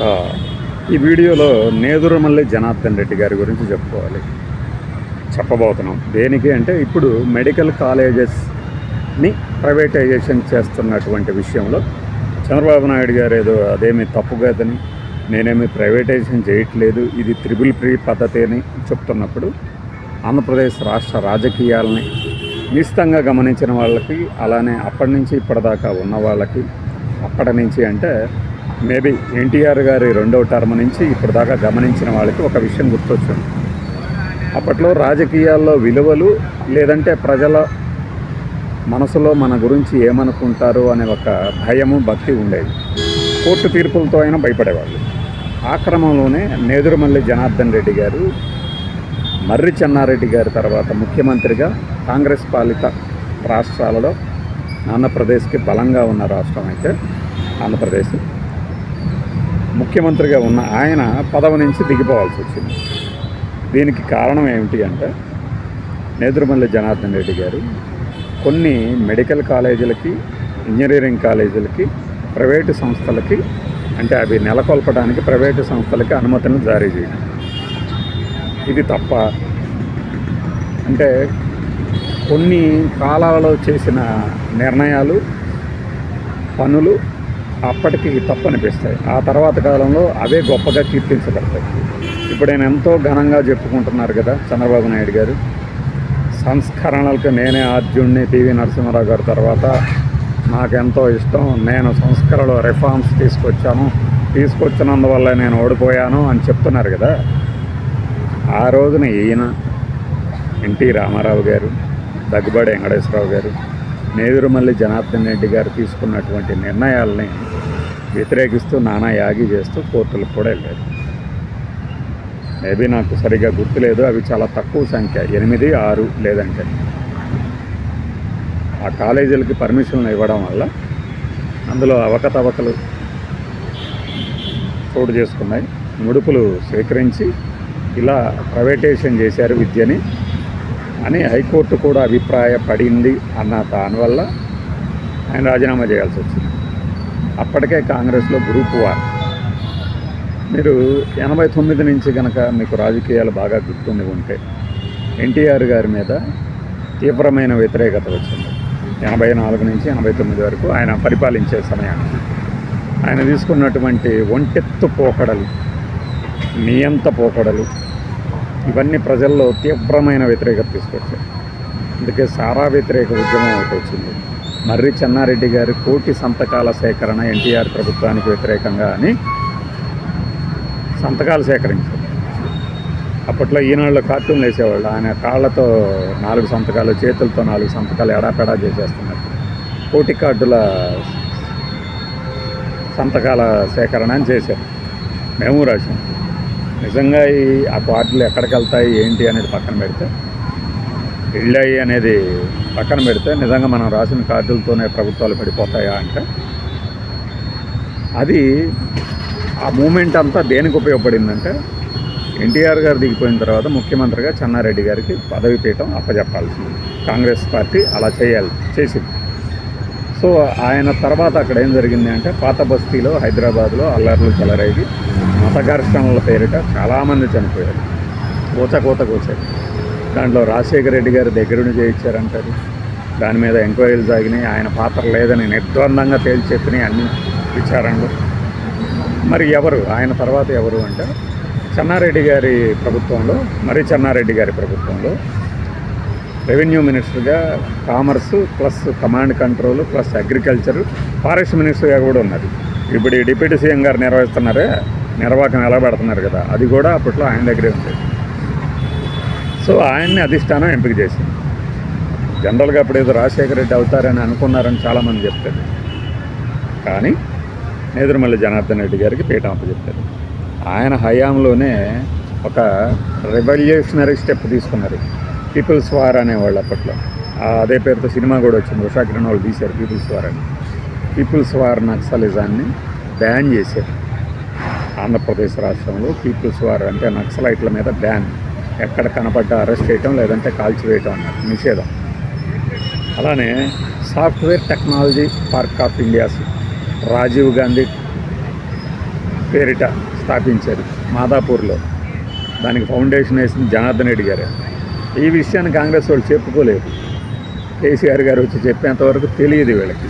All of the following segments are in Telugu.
ఈ వీడియోలో నేదురమల్లి జనార్దన్ రెడ్డి గారి గురించి చెప్పుకోవాలి. చెప్పబోతున్నాం. దేనికి అంటే ఇప్పుడు మెడికల్ కాలేజెస్ని ప్రైవేటైజేషన్ చేస్తున్నటువంటి విషయంలో చంద్రబాబు నాయుడు గారు ఏదో అదేమి తప్పు కాదని నేనేమి ప్రైవేటైజేషన్ చేయట్లేదు ఇది త్రిబుల్ ప్రీ పద్ధతి అని చెప్తున్నప్పుడు ఆంధ్రప్రదేశ్ రాష్ట్ర రాజకీయాలని నిశ్చితంగా గమనించిన వాళ్ళకి అలానే అప్పటి నుంచి ఇప్పటిదాకా ఉన్న వాళ్ళకి అప్పటి నుంచి అంటే మేబీ ఎన్టీఆర్ గారి రెండవ టర్మ్ నుంచి ఇప్పటిదాకా గమనించిన వాళ్ళకి ఒక విషయం గుర్తొచ్చింది. అప్పట్లో రాజకీయాల్లో విలువలు లేదంటే ప్రజల మనసులో మన గురించి ఏమనుకుంటారు అనే ఒక భయము భక్తి ఉండేది. కోర్టు తీర్పులతో అయినా భయపడేవాళ్ళు. ఆ క్రమంలోనే నేదురుమల్లి జనార్దన్ రెడ్డి గారు మర్రి చెన్నారెడ్డి గారి తర్వాత ముఖ్యమంత్రిగా కాంగ్రెస్ పాలిత రాష్ట్రాలలో ఆంధ్రప్రదేశ్కి బలంగా ఉన్న రాష్ట్రం అయితే ఆంధ్రప్రదేశ్. ముఖ్యమంత్రిగా ఉన్న ఆయన పదవి నుంచి దిగిపోవాల్సి వచ్చింది. దీనికి కారణం ఏమిటి అంటే నేదురుమల్లి జనార్దన్ రెడ్డి గారు కొన్ని మెడికల్ కాలేజీలకి ఇంజనీరింగ్ కాలేజీలకి ప్రైవేటు సంస్థలకి అంటే అవి నెలకొల్పడానికి ప్రైవేటు సంస్థలకి అనుమతిని జారీ చేయడం. ఇది తప్ప అంటే కొన్ని కాలాలలో చేసిన నిర్ణయాలు పనులు అప్పటికి తప్పనిపిస్తాయి ఆ తర్వాత కాలంలో అవే గొప్పగా కీర్తించబడతాయి. ఇప్పుడు ఆయన ఎంతో ఘనంగా చెప్పుకుంటున్నారు కదా చంద్రబాబు నాయుడు గారు. సంస్కరణలకు నేనే ఆర్జున్ని పివి నరసింహారావు గారి తర్వాత నాకెంతో ఇష్టం. నేను సంస్కరణలో రిఫార్మ్స్ తీసుకొచ్చాను. తీసుకొచ్చినందువల్ల నేను ఓడిపోయాను అని చెప్తున్నారు కదా. ఆ రోజున ఈయన ఎన్టీ రామారావు గారు దగ్గుబాటి వెంకటేశ్వరరావు గారు నేదురుమల్లి జనార్దన్ రెడ్డి గారు తీసుకున్నటువంటి నిర్ణయాల్ని వ్యతిరేకిస్తూ నానా యాగి చేస్తూ కోర్టులకు కూడా వెళ్ళారు మేబీ నాకు సరిగా గుర్తులేదు అవి చాలా తక్కువ సంఖ్య ఎనిమిది ఆరు లేదంటే. ఆ కాలేజీలకి పర్మిషన్లు ఇవ్వడం వల్ల అందులో అవకతవకలు చోటు చేసుకున్నాయి. ముడుపులు స్వీకరించి ఇలా ప్రైవేటేషన్ చేశారు విద్యని అని హైకోర్టు కూడా అభిప్రాయపడింది అన్న దానివల్ల ఆయన రాజీనామా చేయాల్సి వచ్చింది. అప్పటికే కాంగ్రెస్లో గ్రూప్ వార్ మీరు ఎనభై తొమ్మిది నుంచి కనుక మీకు రాజకీయాలు బాగా గుర్తుండి ఉంటే ఎన్టీఆర్ గారి మీద తీవ్రమైన వ్యతిరేకత వచ్చింది. ఎనభై నాలుగు నుంచి ఎనభై తొమ్మిది వరకు ఆయన పరిపాలించే సమయానికి ఆయన తీసుకున్నటువంటి ఒంటెత్తు పోకడలు నియంత పోకడలు ఇవన్నీ ప్రజల్లో తీవ్రమైన వ్యతిరేకత తీసుకొచ్చాయి. అందుకే సారా వ్యతిరేక ఉద్యమం ఒకటి వచ్చింది. మర్రి చెన్నారెడ్డి గారి కోటి సంతకాల సేకరణ ఎన్టీఆర్ ప్రభుత్వానికి వ్యతిరేకంగా అని సంతకాలు సేకరించారు. అప్పట్లో ఈనాళ్ళు కార్టూన్లు వేసేవాళ్ళు. ఆయన కాళ్ళతో నాలుగు సంతకాలు చేతులతో నాలుగు సంతకాలు ఎడాపెడా చేసేస్తున్నారు. కోటి కార్డుల సంతకాల సేకరణ అని చేశారు. మేము రాసాం నిజంగా ఈ ఆ కార్డులు ఎక్కడికి వెళ్తాయి ఏంటి అనేది పక్కన పెడితే వెళ్ళాయి అనేది పక్కన పెడితే నిజంగా మనం రాసిన కార్డులతోనే ప్రభుత్వాలు పడిపోతాయా అంటే అది ఆ మూమెంట్ అంతా దేనికి ఉపయోగపడిందంటే ఎన్టీఆర్ గారు దిగిపోయిన తర్వాత ముఖ్యమంత్రిగా చెన్నారెడ్డి గారికి పదవి పీఠం అప్పచెప్పాల్సింది కాంగ్రెస్ పార్టీ అలా చేయాలి చేసింది. సో ఆయన తర్వాత అక్కడ ఏం జరిగింది అంటే పాత బస్తీలో హైదరాబాద్లో అల్లర్లు చెలరేగి మత ఘర్షణల పేరిట చాలామంది చనిపోయారు. కోచ కూత కూసారు దాంట్లో రాజశేఖర రెడ్డి గారి దగ్గరుండి చేయించారంటారు దాని మీద ఎంక్వైరీలు సాగినాయి ఆయన పాత్ర లేదని నిర్ద్వందంగా తేల్చెప్పినాయి అన్ని విచారణలు. మరి ఎవరు? ఆయన తర్వాత ఎవరు అంటే చెన్నారెడ్డి గారి ప్రభుత్వంలో మరి చెన్నారెడ్డి గారి ప్రభుత్వంలో రెవెన్యూ మినిస్టర్గా commerce plus command control plus agriculture forest మినిస్టర్గా కూడా ఉన్నది ఇప్పుడు ఈ డిప్యూటీ సీఎం గారు నిర్వహిస్తున్నారే నిర్వాహకం ఎలా పెడుతున్నారు కదా అది కూడా అప్పట్లో ఆయన దగ్గరే ఉండేది. సో ఆయన్ని అధిష్టానం ఎంపిక చేసింది. జనరల్గా అప్పుడు ఏదో రాజశేఖర రెడ్డి అవుతారని అనుకున్నారని చాలామంది చెప్తారు. కానీ నేదురుమల్లి జనార్దన్ రెడ్డి గారికి పీఠం అప్పచెప్పారు ఆయన హయాంలోనే ఒక రెవల్యూషనరీ స్టెప్ తీసుకున్నారు. పీపుల్స్ వార్ అనేవాళ్ళు అప్పట్లో. అదే పేరుతో సినిమా కూడా వచ్చింది. ఉషాకిరణ్ వాళ్ళు తీశారు పీపుల్స్ వార్ అని. పీపుల్స్ వార్ నక్సలిజాన్ని బ్యాన్ చేశారు. ఆంధ్రప్రదేశ్ రాష్ట్రంలో పీపుల్స్ వార్ అంటే నక్సలైట్ల మీద బ్యాన్. ఎక్కడ కనపడ్డ అరెస్ట్ చేయటం లేదంటే కాల్చివేయటం అన్నట్టు నిషేధం. అలానే software technology park of India's Rajiv Gandhi పేరిట స్థాపించారు మాదాపూర్లో. దానికి ఫౌండేషన్ వేసింది జనార్దన్ రెడ్డి గారే. ఈ విషయాన్ని కాంగ్రెస్ వాళ్ళు చెప్పుకోలేదు. కేసీఆర్ గారు వచ్చి చెప్పేంతవరకు తెలియదు వీళ్ళకి.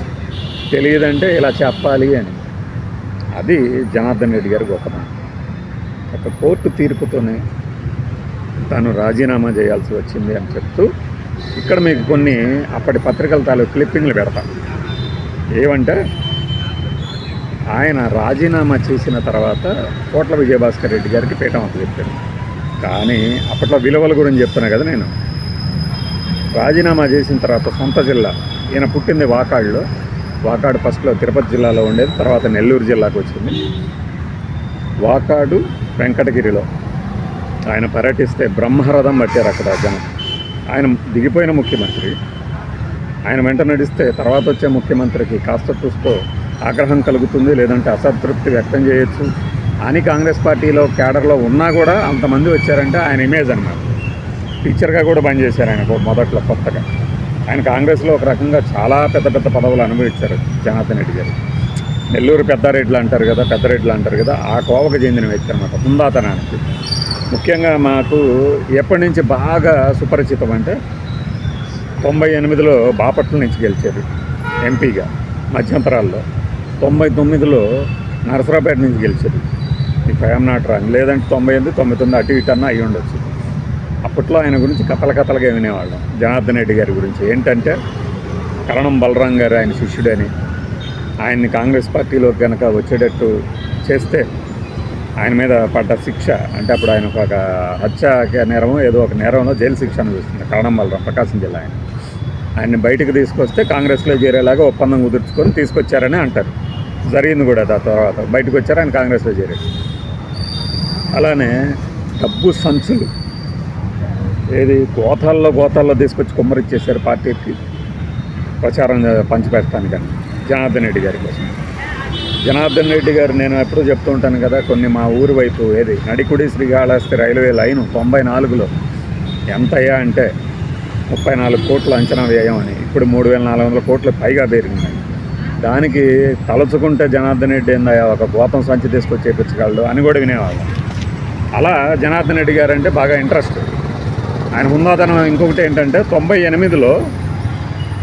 తెలియదంటే ఇలా చెప్పాలి అని. అది జనార్దన్ రెడ్డి గారి గొప్పతనం. ఒక కోర్టు తీర్పుతోనే తాను రాజీనామా చేయాల్సి వచ్చింది అని చెప్తూ ఇక్కడ మీకు కొన్ని అప్పటి పత్రికల తాలూకు క్లిప్పింగ్లు పెడతాం. ఏమంటే ఆయన రాజీనామా చేసిన తర్వాత కోట్ల విజయభాస్కర్ రెడ్డి గారికి పీఠం అంత చెప్పారు కానీ అప్పట్లో విలువల గురించి చెప్తున్నా కదా నేను. రాజీనామా చేసిన తర్వాత సొంత జిల్లా ఈయన పుట్టింది వాకాడులో. వాకాడు ఫస్ట్లో తిరుపతి జిల్లాలో ఉండేది తర్వాత నెల్లూరు జిల్లాకు వచ్చింది. వాకాడు వెంకటగిరిలో. ఆయన పర్యటిస్తే బ్రహ్మరథం పట్టారు అక్కడ జనం. ఆయన దిగిపోయిన ముఖ్యమంత్రి. ఆయన వెంట నడిస్తే తర్వాత వచ్చే ముఖ్యమంత్రికి కాస్త చూస్తూ ఆగ్రహం కలుగుతుంది లేదంటే అసంతృప్తి వ్యక్తం చేయొచ్చు. అని కాంగ్రెస్ పార్టీలో కేడర్లో ఉన్నా కూడా అంతమంది వచ్చారంటే ఆయన ఇమేజ్ అనమాట టీచర్గా కూడా పనిచేశారు ఆయన మొదట్లో కొత్తగా. ఆయన కాంగ్రెస్లో ఒక రకంగా చాలా పెద్ద పెద్ద పదవులు అనుభవించారు జనార్దన్ రెడ్డి గారు. నెల్లూరు పెద్దారెడ్లు అంటారు కదా పెద్దరెడ్లు అంటారు కదా ఆ కోవకు చెందిన వ్యక్తి అనమాట హుందాతనానికి ముఖ్యంగా మాకు ఎప్పటి నుంచి బాగా సుపరిచితం అంటే తొంభై ఎనిమిదిలో బాపట్ల నుంచి గెలిచేది ఎంపీగా మధ్యంతరాల్లో తొంభై తొమ్మిదిలో నరసరాపేట నుంచి గెలిచేది. If I'm not wrong. లేదంటే తొంభై ఎనిమిది తొంభై తొమ్మిది అటు ఇటు అన్న అయి ఉండొచ్చు. అప్పట్లో ఆయన గురించి కథల కథలుగా వినేవాళ్ళం. జనార్దన్ రెడ్డి గారి గురించి. ఏంటంటే కరణం బలరాం గారు ఆయన శిష్యుడని. ఆయన్ని కాంగ్రెస్ పార్టీలో కనుక వచ్చేటట్టు చేస్తే ఆయన మీద పడ్డ శిక్ష అంటే అప్పుడు ఆయన ఒక హత్య నేరం ఏదో ఒక నేరంలో జైలు శిక్ష అనిపిస్తుంది కరణం ప్రకాశం జిల్లా ఆయన. ఆయన్ని బయటకు తీసుకొస్తే కాంగ్రెస్లో చేరేలాగా ఒప్పందం కుదుర్చుకొని తీసుకొచ్చారని అంటారు. జరిగింది కూడా దాని తర్వాత. బయటకు వచ్చారు ఆయన కాంగ్రెస్లో చేరారు. అలానే డబ్బు సంచులు. ఏది గోతాల్లో గోతాల్లో తీసుకొచ్చి కుమ్మరిచ్చేశారు పార్టీకి. ప్రచారం పంచిపెట్టడానికని. జనార్దన్ రెడ్డి గారి కోసం. జనార్దన్ రెడ్డి గారు నేను ఎప్పుడూ చెప్తూ ఉంటాను కదా కొన్ని మా ఊరు వైపు ఏది నడికుడి శ్రీకాళహస్తి రైల్వే లైను తొంభై నాలుగులో. ఎంతయ్యా అంటే ముప్పై నాలుగు కోట్ల అంచనా వ్యయం అని. ఇప్పుడు మూడు వేల నాలుగు వందల కోట్లు పైగా పెరిగింది దానికి తలుచుకుంటే జనార్దన్ రెడ్డి ఏందయ్యా ఒక గోపం సంచి తీసుకొచ్చి చేపించగలడు అని కూడా వినేవాళ్ళం. అలా జనార్దన్ రెడ్డి గారు అంటే బాగా ఇంట్రెస్ట్. ఆయన హుందాతనం ఇంకొకటి ఏంటంటే తొంభై ఎనిమిదిలో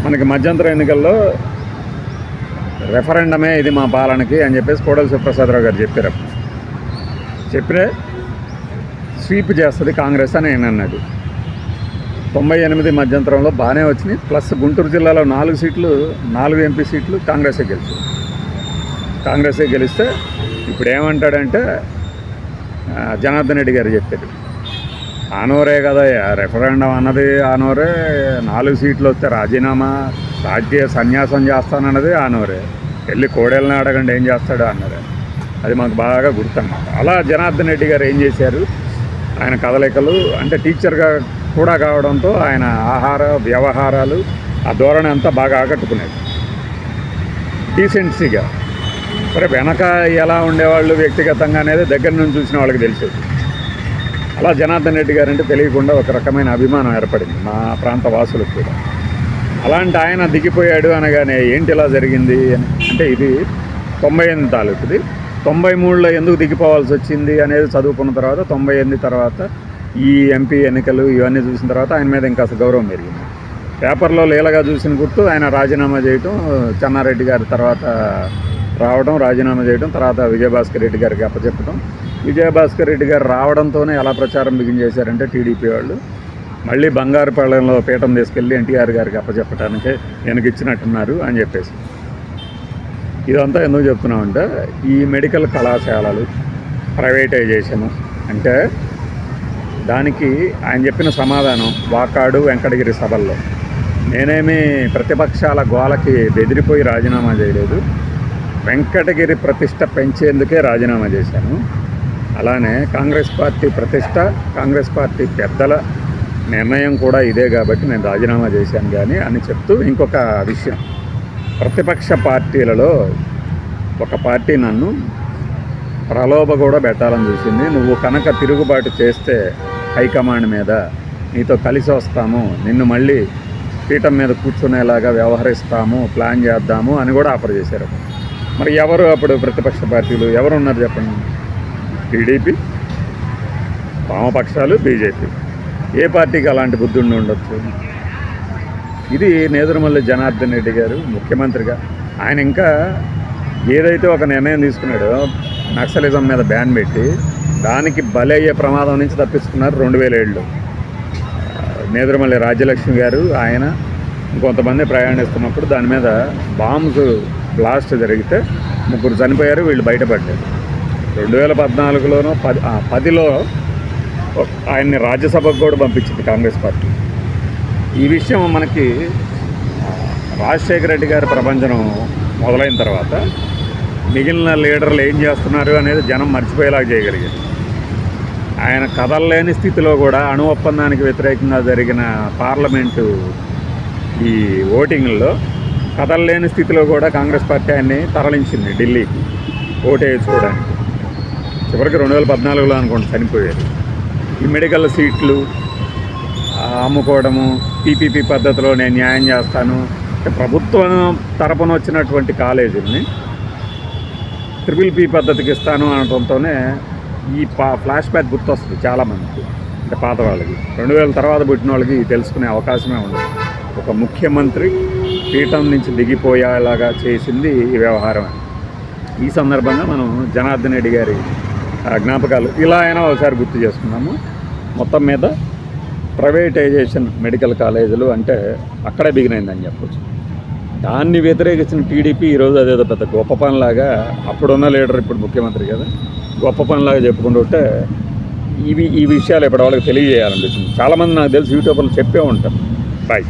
మనకి మధ్యంతర ఎన్నికల్లో రెఫరెండమే ఇది మా పాలనకి అని చెప్పేసి కోడలి సుప్రసాదరావు గారు చెప్పారు. అప్పుడు. చెప్పితే స్వీప్ చేస్తుంది కాంగ్రెస్ అని ఆయన అన్నది. తొంభై ఎనిమిది మధ్యంతరంలో బాగానే వచ్చినాయి. ప్లస్ గుంటూరు జిల్లాలో నాలుగు సీట్లు నాలుగు ఎంపీ సీట్లు కాంగ్రెసే గెలిచాయి కాంగ్రెసే గెలిస్తే ఇప్పుడు ఏమంటాడంటే జనార్దన్ రెడ్డి గారు చెప్పారు ఆనోరే కదా రెఫరెండం అన్నది ఆనోరే నాలుగు సీట్లు వస్తే రాజీనామా రాజ్య సన్యాసం చేస్తానన్నది ఆనవరే. వెళ్ళి కోడెళ్ళని అడగండి ఏం చేస్తాడు అన్నదే అది మాకు బాగా గుర్తన్నమాట. అలా జనార్దన్ రెడ్డి గారు ఏం చేశారు? ఆయన కదలికలు అంటే టీచర్గా కూడా కావడంతో ఆయన ఆహార వ్యవహారాలు ఆ ధోరణి అంతా బాగా ఆకట్టుకునేది. డీసెన్సీగా. సరే వెనక ఎలా ఉండేవాళ్ళు వ్యక్తిగతంగా అనేది దగ్గర నుంచి చూసిన వాళ్ళకి తెలిసేది. అలా జనార్దన్ రెడ్డి గారంటే తెలియకుండా ఒక రకమైన అభిమానం ఏర్పడింది మా ప్రాంత వాసులకు కూడా. అలాంటి ఆయన దిగిపోయాడు అనగానే ఏంటి ఇలా జరిగింది అని అంటే ఇది తొంభై ఎనిమిది తాలూకుది. తొంభై మూడులో ఎందుకు దిగిపోవాల్సి వచ్చింది అనేది చదువుకున్న తర్వాత తొంభై ఎనిమిది తర్వాత ఈ ఎంపీ ఎన్నికలు ఇవన్నీ చూసిన తర్వాత ఆయన మీద ఇంకా గౌరవం పెరిగింది. పేపర్లో లీలగా చూసిన గుర్తు ఆయన రాజీనామా చేయటం చెన్నారెడ్డి గారి తర్వాత రావడం రాజీనామా చేయడం తర్వాత విజయభాస్కర్ రెడ్డి గారికి అప్పచెప్పడం విజయభాస్కర్ రెడ్డి గారు రావడంతోనే ఎలా ప్రచారం బిగించేశారంటే టీడీపీ వాళ్ళు. మళ్ళీ బంగారుపాలెంలో పీఠం తీసుకెళ్ళి ఎన్టీఆర్ గారికి అప్పచెప్పడానికి వెనక ఇచ్చినట్టున్నారు అని చెప్పేసి. ఇదంతా ఎందుకు చెప్తున్నామంటే ఈ మెడికల్ కళాశాలలు ప్రైవేటైజేషను అంటే దానికి ఆయన చెప్పిన సమాధానం వాకాడు వెంకటగిరి సభల్లో. నేనేమి ప్రతిపక్షాల గోలకి బెదిరిపోయి రాజీనామా చేయలేదు. వెంకటగిరి ప్రతిష్ట పెంచేందుకే రాజీనామా చేశాను. అలానే కాంగ్రెస్ పార్టీ ప్రతిష్ట కాంగ్రెస్ పార్టీ పెద్దల నిర్ణయం కూడా ఇదే కాబట్టి నేను రాజీనామా చేశాను కానీ అని చెప్తూ ఇంకొక విషయం. ప్రతిపక్ష పార్టీలలో ఒక పార్టీ నన్ను ప్రలోభ కూడా పెట్టాలని చూసింది. నువ్వు కనుక తిరుగుబాటు చేస్తే హైకమాండ్ మీద నీతో కలిసి వస్తాము నిన్ను మళ్ళీ పీఠం మీద కూర్చునేలాగా వ్యవహరిస్తాము ప్లాన్ చేద్దాము అని కూడా ఆఫర్ చేశారు. మరి ఎవరు అప్పుడు ప్రతిపక్ష పార్టీలు? ఎవరు ఉన్నారు చెప్పండి? టీడీపీ వామపక్షాలు బీజేపీ. ఏ పార్టీకి అలాంటి బుద్ధుడిని ఉండొచ్చు? ఇది నేదురుమల్లి జనార్దన్ రెడ్డి గారు ముఖ్యమంత్రిగా. ఆయన ఇంకా ఏదైతే ఒక నిర్ణయం తీసుకున్నాడో నక్సలిజం మీద బ్యాన్ పెట్టి దానికి బలయ్యే ప్రమాదం నుంచి తప్పించుకున్నారు రెండు వేల ఏళ్ళు నేదురుమల్లి రాజ్యలక్ష్మి గారు ఆయన ఇంకొంతమంది ప్రయాణిస్తున్నప్పుడు దాని మీద బాంబ్స్ బ్లాస్ట్ జరిగితే ముగ్గురు చనిపోయారు వీళ్ళు బయటపడ్డారు. రెండు వేల పద్నాలుగులోనో పది పదిలో ఆయన్ని రాజ్యసభకు కూడా పంపించింది కాంగ్రెస్ పార్టీ. ఈ విషయం మనకి రాజశేఖర రెడ్డి గారి ప్రపంచం మొదలైన తర్వాత మిగిలిన లీడర్లు ఏం చేస్తున్నారు అనేది జనం మర్చిపోయేలాగా చేయగలిగారు. ఆయన కదలలేని స్థితిలో కూడా అణు ఒప్పందానికి వ్యతిరేకంగా జరిగిన పార్లమెంటు ఈ ఓటింగ్లో కదలలేని స్థితిలో కూడా కాంగ్రెస్ పార్టీ ఆయన్ని తరలించింది ఢిల్లీకి ఓటు వేయించుకోవడానికి. చివరికి రెండు వేల పద్నాలుగులో అనుకోండి చనిపోయారు. ఈ మెడికల్ సీట్లు అమ్ముకోవడము పీపీపీ పద్ధతిలో నేను న్యాయం చేస్తాను. ప్రభుత్వం తరపున వచ్చినటువంటి కాలేజీని ట్రిపుల్ పీ పద్ధతికి ఇస్తాను అనడంతోనే ఈ పా ఫ్లాష్ బ్యాక్ గుర్తొస్తుంది చాలామందికి. అంటే పాత వాళ్ళకి. రెండు వేల తర్వాత పుట్టిన వాళ్ళకి తెలుసుకునే అవకాశమే ఉండదు. ఒక ముఖ్యమంత్రి పీఠం నుంచి దిగిపోయేలాగా చేసింది ఈ వ్యవహారం ఈ సందర్భంగా మనం జనార్దన్ రెడ్డి గారి జ్ఞాపకాలు ఇలా అయినా ఒకసారి గుర్తు చేసుకున్నాము మొత్తం మీద ప్రైవేటైజేషన్ మెడికల్ కాలేజీలు అంటే అక్కడే బిగినైందని చెప్పచ్చు. దాన్ని వ్యతిరేకించిన టీడీపీ ఈరోజు అదేదో పెద్ద గొప్ప పనిలాగా అప్పుడున్న లీడర్ ఇప్పుడు ముఖ్యమంత్రి కదా గొప్ప పనిలాగా చెప్పుకుంటుంటే ఇవి ఈ విషయాలు ఇప్పుడు వాళ్ళకి తెలియజేయాలనిపిస్తుంది. చాలామంది నాకు తెలిసి యూట్యూబ్లో చెప్పే ఉంటారు. బాయ్